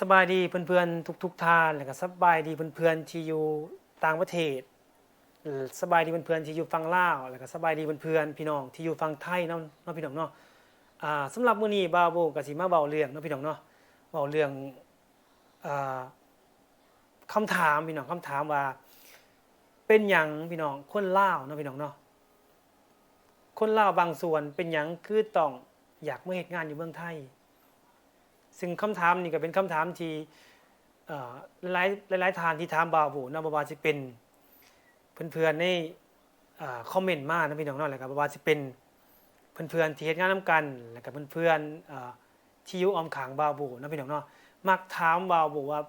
สบายดีเพื่อนๆทุกๆท่านแล้วก็สบายดีเพื่อนๆที่อยู่ต่างประเทศสบายดีเพื่อนๆที่อยู่ฝั่งลาวแล้วก็สบายดีเพื่อนๆพี่น้องที่อยู่ฝั่งไทยเนาะเนาะพี่น้องเนาะอ่าสำหรับมื้อนี้บาโบก็สิมาเว้าเรื่องเนาะพี่น้องเนาะเว้าเรื่องอ่าคำถามพี่น้องคำถามว่า เป็นหยังพี่น้องคนลาวเนาะพี่น้องเนาะคนลาวบางส่วนเป็นหยังคือต้องอยากมาเฮ็ดงานอยู่เมืองไทย ซึ่งคำถามนี่ก็เป็นคำถามที่หลายหลายหลายทานที่ถามบาวบูนะบาวาสิเป็นเพื่อนๆในคอมเมนต์มากนะพี่น้องเนาะแล้วก็บบาวาสิเป็นเพื่อนๆที่เฮ็ดงานนํกันแล้วก็เพื่อนๆเอ่อที่อยู่ออมข้างบาวบูนะพี่น้องเนาะมักถามบาวบูว่า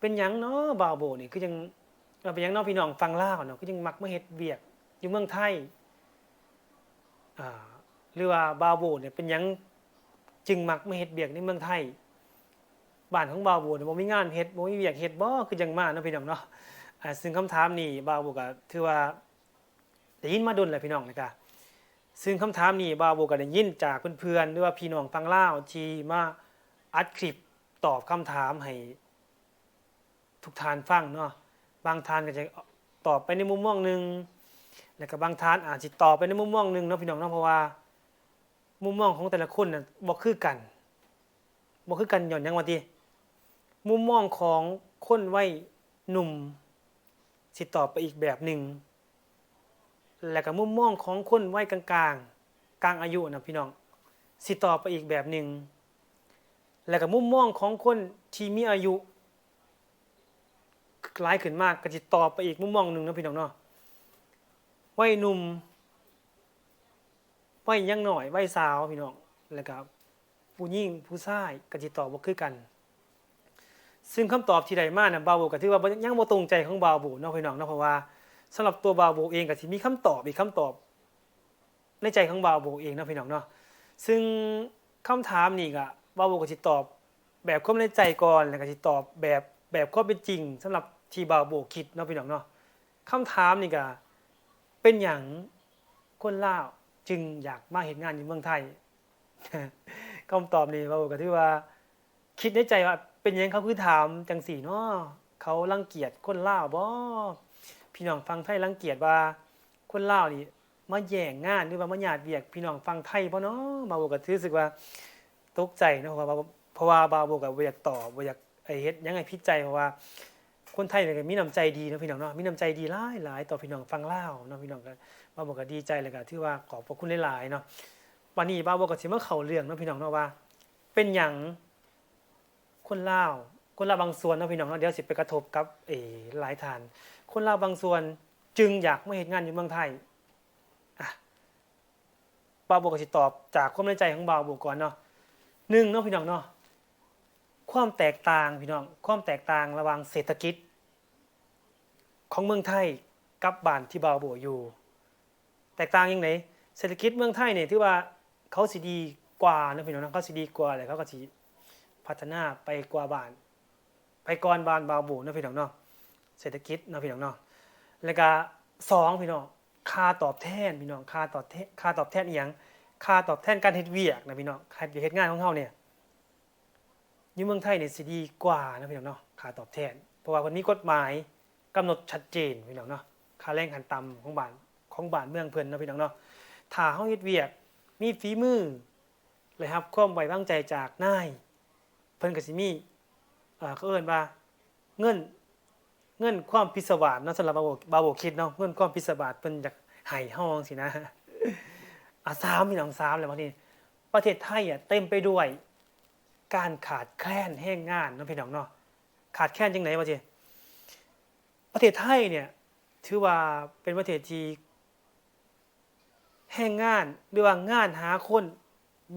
เป็นยังเนาะบาวบูนี่คือยังเป็นยังเนาะพี่น้องฟังล่าเนาะคือยังมักมาเฮ็ดเวียกอยู่เมืองไทยหรือว่าบาวบูเนี่ยเป็นยัง จึงมักมาเฮ็ดเบียกในเมืองไทยบ้านของบาวบัวเนี่ยบ่มีงานเฮ็ดบ่มีเวียกเฮ็ดบ่คือจังมาเนาะพี่น้องเนาะอ่าซึ่งคำถามนี้บาวบัวก็ถือว่าได้ยินมาดนแหละพี่น้องนะกะซึ่งคำถามนี้บาวบัวก็ได้ยินจากเพื่อนๆหรือว่าพี่น้องฟังลาวที่มาอัดคลิปตอบคำถามให้ทุกทานฟังเนาะบางทานก็จะตอบไปในมุมมองหนึ่งแล้วก็บางทานอาจสิตอบไปในมุมมองหนึ่งเนาะพี่น้องเนาะเพราะว่า มุมมองของแต่ละคนน่ะบ่คือกันบ่คือกันหย่อนยังว่าติมุมมองของคนวัยหนุ่มสิตอบไปอีกแบบหนึ่งแล้วก็มุมมองของคนวัยกลางๆกลางอายุนะพี่น้องสิตอบไปอีกแบบหนึ่งแล้วก็มุมมองของคนที่มีอายุหลายขึ้นมากก็สิตอบไปอีกมุมมองหนึ่งนะพี่น้องเนาะวัยหนุ่ม วัยยังหน่อยวัยสาวพี่น้องแล้วก็ผู้หญิงผู้ชายก็สิตอบบ่คือกัน ซึ่งคำตอบที่ได้มาน่ะบาวโบก็ถือว่ายังบ่ตรงใจของบาวโบเนาะพี่น้องเนาะเพราะว่าสำหรับตัวบาวโบเองก็สิมีคำตอบอีกคำตอบ ในใจของบาวโบเองเนาะพี่น้องเนาะซึ่งคำถามนี่ก็บาวโบก็สิตอบ แบบความในใจก่อนแล้วก็สิตอบแบบแบบความเป็นจริงสำหรับที่บาวโบคิดเนาะพี่น้องเนาะคำถามนี่ก็เป็นหยังคนล่า จึงอยากมาเห็นงานอยู่เมืองไทยคำตอบนี่บาโบก็ถือว่า คิดในใจว่า เป็นยังเขาคือถามจังสี่เนาะเขารังเกียจคนล่าบ่พี่น้องฟังไทยรังเกียจว่า คนล่านี่มาแย่งงานหรือว่ามาหยาดเบียกพี่น้องฟังไทยบ่เนาะบาโบก็รู้สึกว่าตกใจเนาะเพราะว่าเพราะว่าบาโบก็บ่อยากตอบบ่อยากไอ้เฮ็ดยังไงพิจัยเพราะว่า คนไทยเนี่ยมีน้ำใจดีเนาะพี่น้องเนาะมีน้ำใจดีหลายหลายต่อพี่น้องฟังล่าเนาะพี่น้องก็ บาโบก็ดีใจเลยก็ถือว่าขอบพระคุณหลายๆเนาะวันนี้บาโบก็สิมาเข้าเรื่องเนาะพี่น้องเนาะว่า เป็นหยังคนเล่าคนเล่าบางส่วนเนาะพี่น้องเนาะเดี๋ยวสิไปกระทบกับเออหลายฐาน คนเล่าบางส่วนจึงอยากมาเฮ็ดงานอยู่เมืองไทยอะบาโบก็สิตอบจากความในใจของบาโบก่อนเนาะหนึ่งเนาะพี่น้องเนาะความแตกต่างพี่น้องความแตกต่างระหว่างเศรษฐกิจ ของเมืองไทยกับบ้านที่บาโบอยู่ แตกต่างยังไงเศรษฐกิจเมืองไทยเนี่ยที่ว่าเขาสิดีกว่านะพี่น้องเขาสิดีกว่าเลยเขาก็สิพัฒนาไปกว่าบ้าน ไปก่อนบ้านบาโบนะพี่น้องเนาะเศรษฐกิจนะพี่น้องเนาะแล้วก็สองพี่น้องค่าตอบแทนพี่น้องค่าตอบแทนค่าตอบแทนอีหยังค่าตอบแทนการเฮ็ดเวียกนะพี่น้องการเฮ็ดงานของเฮาเนี่ยอยู่เมืองไทยเนี่ยสิดีกว่านะพี่น้องเนาะค่าตอบแทน เพราะว่าวันนี้กฎหมายกำหนดชัดเจนพี่น้องเนาะค่าแรงขั้นต่ำของบ้าน ของบ้านเมืองเพิ่นเนาะพี่น้องเนาะถ้าเฮาเฮ็ดเวียกมีฝีมือเลยครับความไว้วางใจจากนายเพิ่นก็สิมีเอ่อเขาเอิ้นว่าเงินเงินความพิศวาสเนาะสำหรับบาโบบาโบคิดเนาะเงินความพิศวาสเพิ่นอยากให้เฮาจังซี่นะอะสามพี่น้องสามเลยวันนี้ประเทศไทยอะเต็มไปด้วย การขาดแคลนแห้งงานเนาะพี่น้องเนาะขาดแคลนจังไหนวะจีประเทศไทยเนี่ยถือว่าเป็นประเทศที่ แห้งงานหรือว่างานหาคน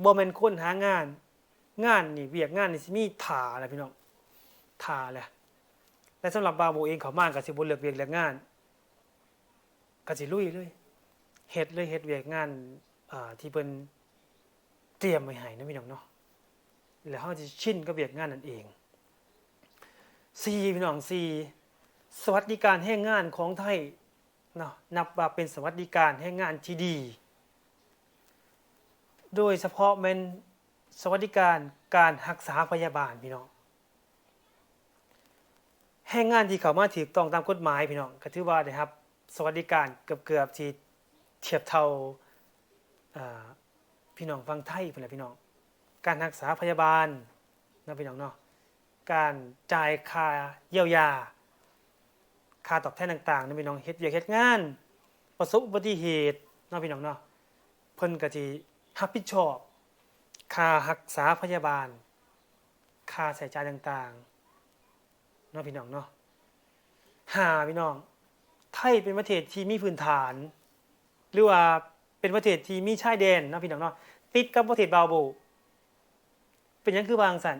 บ่แม่นคนหางาน งานนี่เวียกงานนี่สิมีถาแหละพี่น้องถาแหละและสำหรับบาโบเองเขามาก็สิบ่เลือกเวียกเลือกงานก็สิลุยเลยเฮ็ดเลยเฮ็ดเวียกงานอ่าที่เพิ่นเตรียมไว้ให้นะพี่น้องเนาะแล้วเฮาสิชินกับเวียกงานนั่นเองสี่พี่น้องสี่สวัสดิการแห้งงานของไทยเนาะนับว่าเป็นสวัสดิการแห้งงานที่ดี โดยเฉพาะเป็นสวัสดิการการรักษาพยาบาลพี่น้องแรงงานที่เข้ามาถูกต้องตามกฎหมายพี่น้องก็ถือว่าได้รับ สวัสดิการเกือบๆที่เทียบเท่าพี่น้องฟังไทยพุ่นแหละพี่น้อง การรักษาพยาบาลนะพี่น้องเนาะการจ่ายค่าเยียวยา ค่าตอบแทนต่างๆนะพี่น้องเฮ็ดเวียกเฮ็ดงาน ประสบอุบัติเหตุนาะพี่น้องเนาะเพิ่นก็สิ รับผิดชอบค่ารักษาพยาบาล ค่าใช้จ่ายต่างๆเนาะพี่น้องเนาะหาพี่น้อง ไทยเป็นประเทศที่มีพื้นฐาน หรือว่าเป็นประเทศที่มีชายแดนเนาะพี่น้องเนาะติดกับประเทศบาโบ เป็นยังคือบางสัน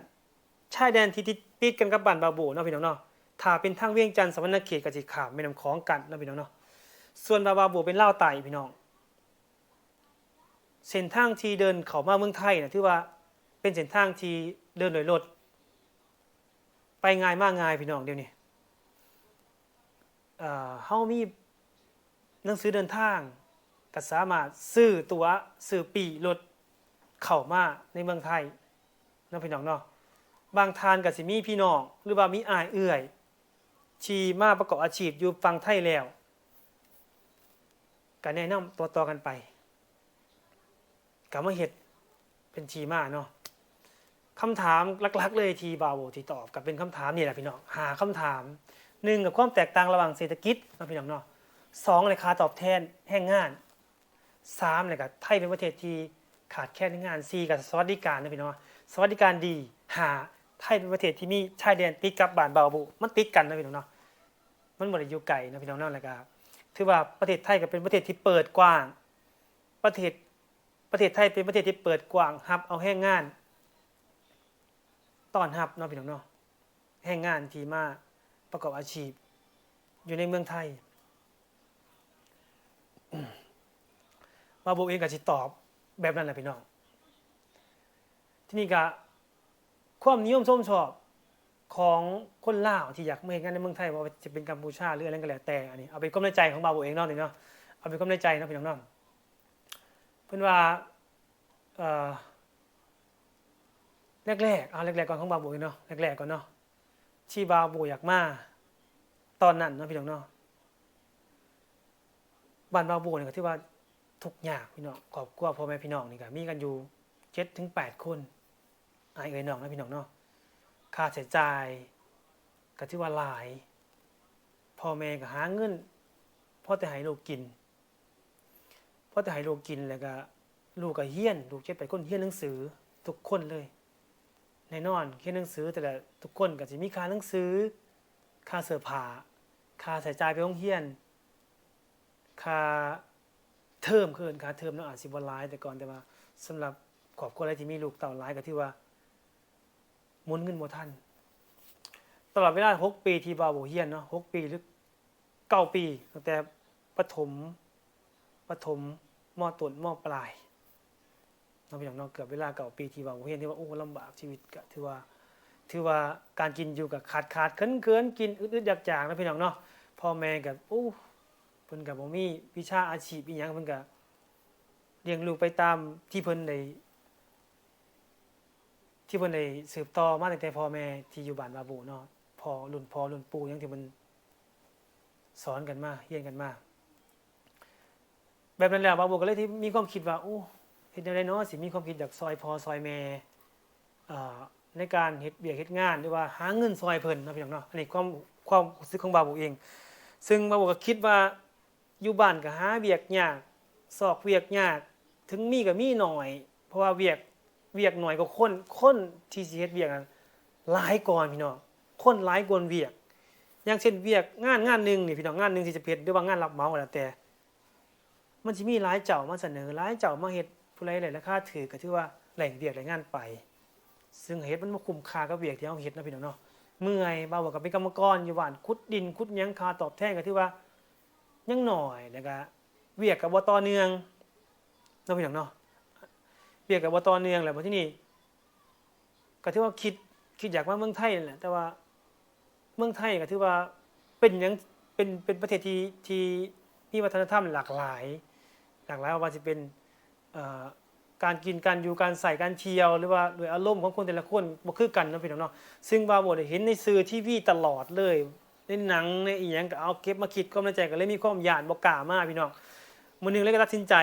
ชายแดนที่ติดติดกันกับบ้านบาโบเนาะพี่น้องเนาะถ้าเป็นทางเวียงจันทร์สวรรณเขตก็สิขามแม่น้ำของกันเนาะพี่น้องเนาะส่วนบาบาโบเป็นเล่าไต่พี่น้อง เส้นทางที่เดินเขามาเมืองไทยนะถือว่าเป็นเส้นทางที่เดินโดยรถ ไปง่ายมากง่ายพี่น้องเดี๋ยวนี้เอ่อเฮามีหนังสือเดินทางก็สามารถซื้อตัวซื้อปีรถเข้ามาในเมืองไทยเนาะพี่น้องเนาะบางทานก็สิมีพี่น้อง หรือว่ามีอายเอื่อยที่มาประกอบอาชีพอยู่ฟังไทยแล้วก็แนะนำตัวต่อกันไป ก็มาเฮ็ดเป็นทีมาเนาะคำถามลักๆ เลยทีบาโบที่ตอบก็เป็นคำถามนี่แหละพี่น้องหาคำถามหนึ่งกับความแตกต่างระหว่างเศรษฐกิจนะพี่น้องเนาะสองเลยค่าตอบแทนแห้งงานสามเลยกับไทยเป็นประเทศที่ขาดแคลนงานสี่กับสวัสดิการนะพี่น้องสวัสดิการดีหาไทยเป็นประเทศที่มีชายแดนติดกับบ้านบาบุมันติดกันนะพี่น้องเนาะมันบ่ได้อยู่ไกลนะพี่น้องเนาะแล้วก็ถือว่าประเทศไทยก็เป็นประเทศที่เปิดกว้าง ประเทศ ประเทศไทยเป็นประเทศที่เปิดกว้างรับเอาแห้งงานต้อนรับเนาะพี่น้องเนาะแห้งงานที่มาประกอบอาชีพ อยู่ในเมืองไทยมาโบเองก็สิตอบแบบนั้นแหละพี่น้อง ที่นี่ก็ความนิยมชมชอบของคนลาวที่อยากมาเห็นงานในเมืองไทยว่าจะเป็นกัมพูชาหรืออะไรก็แล้วแต่อันนี้เอาเป็นความในใจของบาโบเองเนาะนี่เนาะเอาเป็นความในใจเนาะพี่น้องเนาะ เพิ่นว่าแรกๆเอาแรกๆก่อนของบาบเองเนาะแรกๆก่อนเนาะที่บาวโบอยากมาตอนนั้นเนาะพี่น้องเนาะบ้านบาวโบเนี่ยก็ที่ว่าทุกยากพี่น้องครอบครัวพ่อแม่พี่น้องนี่ก็มีกันอยู่เจ็ดถึงแปดคนไอเอ๋ยน้องนะพี่น้องเนาะค่าใช้จ่ายก็ที่ว่าหลายพ่อแม่ก็หาเงินพ่อแต่ให้ลูกกิน พ่อแต่ให้ลูกกินแล้วก็ลูกก็เฮี้ยน ลูกเจ็ดแปคนเฮี้ยนหนังสือทุกคนเลยแน่นอนเขียนหนังสือแต่ละทุกคนก็จะมีค่าหนังสือ ค่าเสื้อผ้าค่าใส่จ่ายไปโรงเรียน ค่าเทอมคืนค่าเทอมเนาะอาจสิบ่หลายแต่ก่อนแต่ว่าสำหรับครอบครัวอะไรที่มีลูกเต่าหลายก็ที่ว่าหมุนเงินบ่ทันตลอดเวลา6ปีที่บาวโบเฮียนเนาะ6ปีหรือ9ปีตั้งแต่ประถม ประถมมต้นมปลายน้องพี่น้องเน้องเกือบเวลาเก่าปีที่ว่าเห็นที่ว่าโอ้ลำบากชีวิตก็ถือว่าถือว่าการกินอยู่กับขาดขาดเคินเคินกินอึดๆอยากจางนะพี่น้องเนาะพ่อแม่กับโอ้เพิ่นกับบ่มีวิชาอาชีพอีหยังเพิ่นก็เลี้ยงลูกไปตามที่เพิ่นได้ที่เพิ่นได้สืบต่อมาตั้งแต่พ่อแม่ที่อยู่บ้านบาบูเนาะพ่อรุ่นพ่อรุ่นปู่ยังที่มันสอนกันมาเรียนกันมา แบบนั้นแล้วบาบูก็เลยที่มีความคิดว่าโอ้เฮ็ดแนวใดเนาะสิมีความคิดอยากซอยพอซอยแม่ในการเฮ็ดเบียกเฮ็ดงานหรือว่าหาเงินซอยเพิ่นนะพี่น้องเนาะอันนี้ความความรู้สึกของบาบูเอง ซึ่งบาบูก็คิดว่าอยู่บ้านก็หาเวียกยากซอกเวียกยากถึงมีก็มีหน่อย เพราะว่าเวียกเวียกหน่อยก็คนคนที่สิเฮ็ดเวียกนั้นหลายก่อนพี่น้องคนหลายกว่าเวียก อย่างเช่นเวียกงานงานหนึงนี่พี่น้องงานหนึงที่จะเฮ็ดหรือว่างานรับเหมาก็แล้วแต่ มันสิมีหลายเจ้ามาเสนอหลายเจ้ามาเฮ็ดผู้ใดหลายราคาถือก็ถือว่าแหล่งเวียกแหล่งงานไป ซึ่งเฮ็ดมันบ่คุ้มค่ากับเวียกที่เฮาเฮ็ดนะพี่น้องเนาะเมื่อยบ่าวก็เป็นกรรมกรอยู่บ้านขุดดินขุดยังคาตอบแทนก็ถือว่ายังหน้อยแล้วก็เวียกก็บ่ต่อเนื่องนะพี่น้องเนาะเวียกก็บ่ต่อเนื่องแล้วบัดทีนี้ก็ถือว่าคิดคิดอยากมาเมืองไทยแหละแต่ว่าเมืองไทยก็ถือว่าเป็นยังเป็นเป็นประเทศที่ที่มีวัฒนธรรมหลากหลาย หลากหลายว่าจะเป็นการกินการอยู่การใส่การเที่ยว หรือว่าโดยอารมณ์ของคนแต่ละคนบ่คือกันนะพี่น้องเนาะซึ่งบาบดเห็นในสื่อทีวีตลอดเลยในหนังในอีหยังก็เอาเก็บมาคิดความในใจก็เลยมีความหยาดบ่กล้ามากพี่น้องมื้อหนึงเลยก็ตัดสินใจ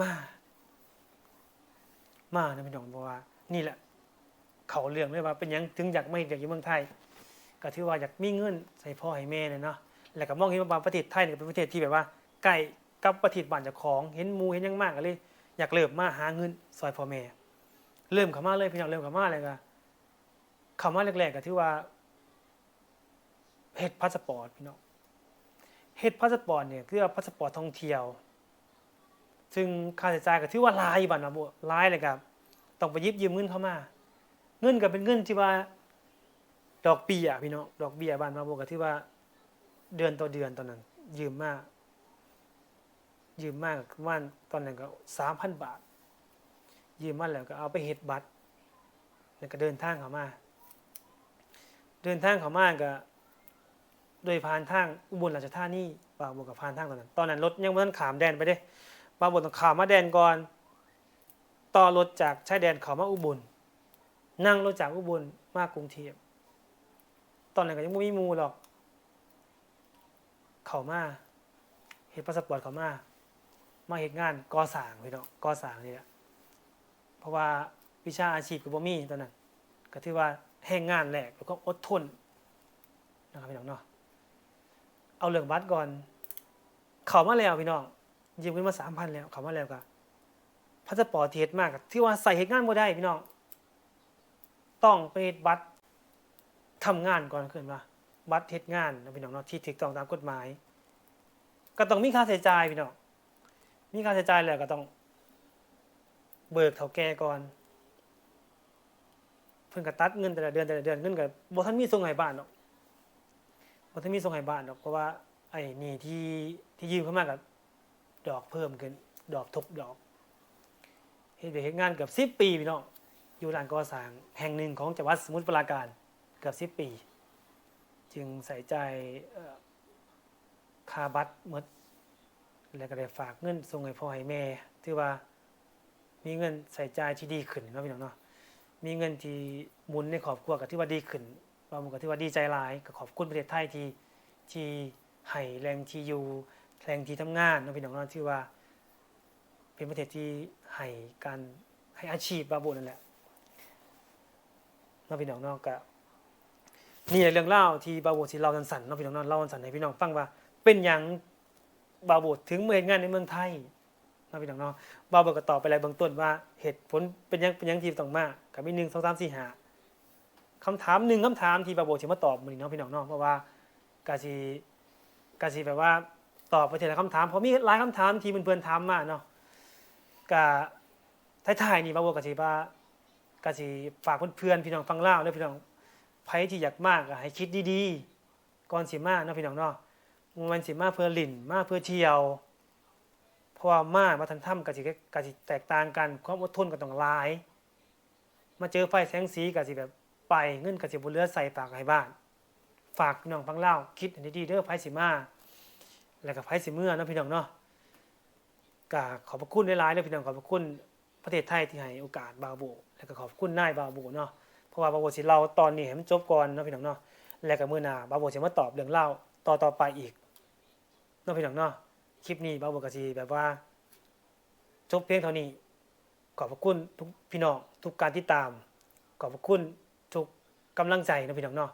มามานะพี่น้องเพราะว่า นี่แหละ เขาเรื่องเลยว่าเป็นยังถึงอยากไม่อยากอยู่เมืองไทย ก็ถือว่าอยากมีเงินใส่พ่อให้แม่เนี่ยเนาะแล้วก็มองเห็นว่าประเทศไทยเนี่ยเป็นประเทศที่แบบว่าใกล้ กับประเทศบ้านจ้าของ เห็นมูเห็นยังมากเลย อยากเริ่มมาหาเงินซอยพ่อแม่ เริ่มขามาเลยพี่น้องเริ่มขามาเลยก็ขามาแรกๆก็ถือว่าเฮ็ดพาสปอร์ตพี่น้องเฮ็ดพาสปอร์ตเนี่ยคือว่าพาสปอร์ตท่องเที่ยว ซึ่งค่าใช้จ่ายก็ถือว่าลายบัดนะบ่ลายเลยครับต้องไปยิบยืมเงินเข้ามา เงินก็เป็นเงินที่ว่า ดอกเบี้ยพี่น้องดอกเบี้ยบ้านมาบ่ก็ถือว่าเดือนต่อเดือนตอนนั้น ยืมมาก ยืมมากประมาณตอนนั้นก็สามพันบาท ยืมมาแล้วก็เอาไปเฮ็ดบัตรแล้วก็เดินทางเข้ามา เดินทางเข้ามาก็โดยผ่านทางอุบลราชธานีปากบวกกับผ่านทางตอนนั้น ตอนนั้นรถยังบ่ทันขามแดนไปเด้ปากบวกต้องขามมาแดนก่อนต่อรถจากชายแดนเขามาอุบล นั่งรถจากอุบลมากรุงเทพตอนนั้นก็ยังไม่มีมูหรอก เขามาเฮ็ดพาสปอร์ตเขามา มาเฮ็ดงานก่อสร้างพี่น้องก่อสร้างนี่แหละเพราะว่าวิชาอาชีพก็บ่มีตอนนั้น ก็ถือว่าแห้งงานแหลกแล้วก็อดทนนะครับพี่น้องเนาะเอาเรื่องบัตรก่อน เข้ามาแล้วพี่น้องยืมเงินมา3,000แล้ว เข้ามาแล้วก็พาสปอร์ตที่เฮ็ดมากก็ที่ว่าใส่เฮ็ดงานบ่ได้พี่น้องต้องไปบัตรทำงานก่อนขึ้นว่าบัตรเฮ็ดงานนะพี่น้องเนาะที่ถูกต้องตามกฎหมาย ก็ต้องมีค่าใช้จ่ายพี่น้อง มีค่าใช้จ่ายแล้วก็ต้อง เบิกเท่าแก่ก่อน เพิ่นก็ตัดเงินแต่ละเดือนแต่ละเดือนเงินก็บ่ทันมีส่งให้บ้านดอกบ่ทันมีส่งให้บ้านดอกเพราะว่าไอ้นี่ที่ที่ยืมเข้ามาก็ดอกเพิ่มขึ้น ดอกทบดอกเฮ็ดเวียกเฮ็ดงานเกือบ10ปีพี่น้องอยู่ร้านก่อสร้างแห่งหนึ่งของจังหวัดสมุทรปราการเกือบ10ปี จึงใส่ใจเอ่อค่าบัตรหมด แล้วก็ได้ฝากเงินส่งให้พ่อให้แม่ถือว่ามีเงินใส่ใจที่ดีขึ้นเนาะพี่น้องเนาะมีเงินที่หมุนในครอบครัวก็ถือว่าดีขึ้นบางคนก็ถือว่าดีใจหลายก็ขอบคุณประเทศไทยที่ที่ให้แรงที่อยู่แรงที่ทำงานนะพี่น้องเนาะที่ว่า เป็นประเทศที่ให้การให้อาชีพบาโบนั่นแหละเนาะพี่น้องเนาะก็นี่แหละเรื่องเล่าที่บาโบสิเล่าสันๆเนาะพี่น้องเนาะเล่าสั้นให้พี่น้องฟังว่าเป็นหยัง บาโบถึงเมาเฮ็ดงานในเมืองไทยเนาะพี่น้องเนาะบาเบิกก็ตอบไปแล้วเบื้องต้นว่าเหตุผลเป็นยังเป็นยังทีต้องมากับมีหนึ่งสองสามสี่ห้าคำถามหนึ่งคำถามที่บาโบจะมาตอบมือนี้เนาะพี่น้องเนาะเพราะว่ากาซีกาซีแบบว่าตอบไปทีละคำถามเพราะมีหลายคำถามที่เพื่อนๆถามมาเนาะกาท้ายๆนี่บาโบกาซีว่ากาซีฝากเพื่อนๆพี่น้องฟังเล่าแล้วพี่น้องไผที่อยากมากให้คิดดีๆก่อนสิมาเนาะพี่น้องเนาะ มันสิมาเพื่อลิ่นมาเพื่อเที่ยว เพราะว่ามาวันธรรมกับสิกับสิแตกต่างกันความอดทนก็ต้องลาย มาเจอไฟแสงสีกับสิแบบไปเงินกับสิบุเรือใส่ฝากให้บ้าน ฝากน้องฟังเล่าคิดอันนี้ดีเด้อไฟสิมา แล้วก็ไฟสิเมื่อนะพี่น้องเนาะก็ขอบพระคุณหลายๆเลยพี่น้องขอบพระคุณประเทศไทยที่ให้โอกาสบาวโบแล้วก็ขอบคุณนายบาวโบเนาะเพราะว่าบาวโบสิเล่าตอนนี้ให้มันจบก่อนเนาะพี่น้องเนาะแล้วก็มื้อนาบาวโบสิมาตอบเรื่องเล่าต่อต่อไปอีก นาะพี่น้องเนาะคลิปนี้บาวบกสีแบบว่าจบเพียงเท่านี้ ขอบพระคุณทุกพี่น้องทุกการติดตาม ขอบพระคุณทุกกำลังใจนะพี่น้องเนาะ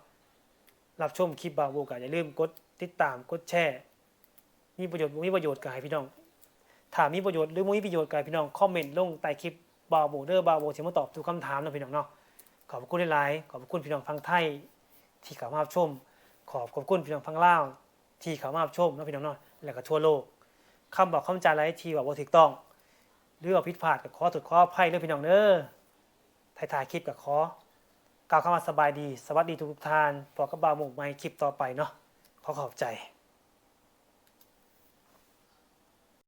รับชมคลิปบาวบกอย่าลืมกดติดตามกดแชร์มีประโยชน์บ่มีประโยชน์กับให้พี่น้องถ้ามีประโยชน์หรือบ่มีประโยชน์กับพี่น้องคอมเมนต์ลงใต้คลิปบาวโบเดอร์บาวโบจะมาตอบทุกคำถามนะพี่น้องเนาะขอบพระคุณหลาย ๆ ขอบพระคุณพี่น้องฟังไทย ที่เข้ามาชม ขอบขอบคุณพี่น้องฟังเล่า ที่เขามารับชมน้องพี่น้องเนาะแล้วก็ทั่วโลกคำบอกคำจาอะไรที่ว่าถูกต้องหรือว่าผิดพลาดกับข้อถูกข้อภัยเด้อพี่น้องเน้อถ่ายถ่ายคลิปกับข้อกล่าวคำว่าสบายดี สวัสดีทุกท่านพอกับบาวหมกไม้คลิปต่อไปเนาะขอขอบใจ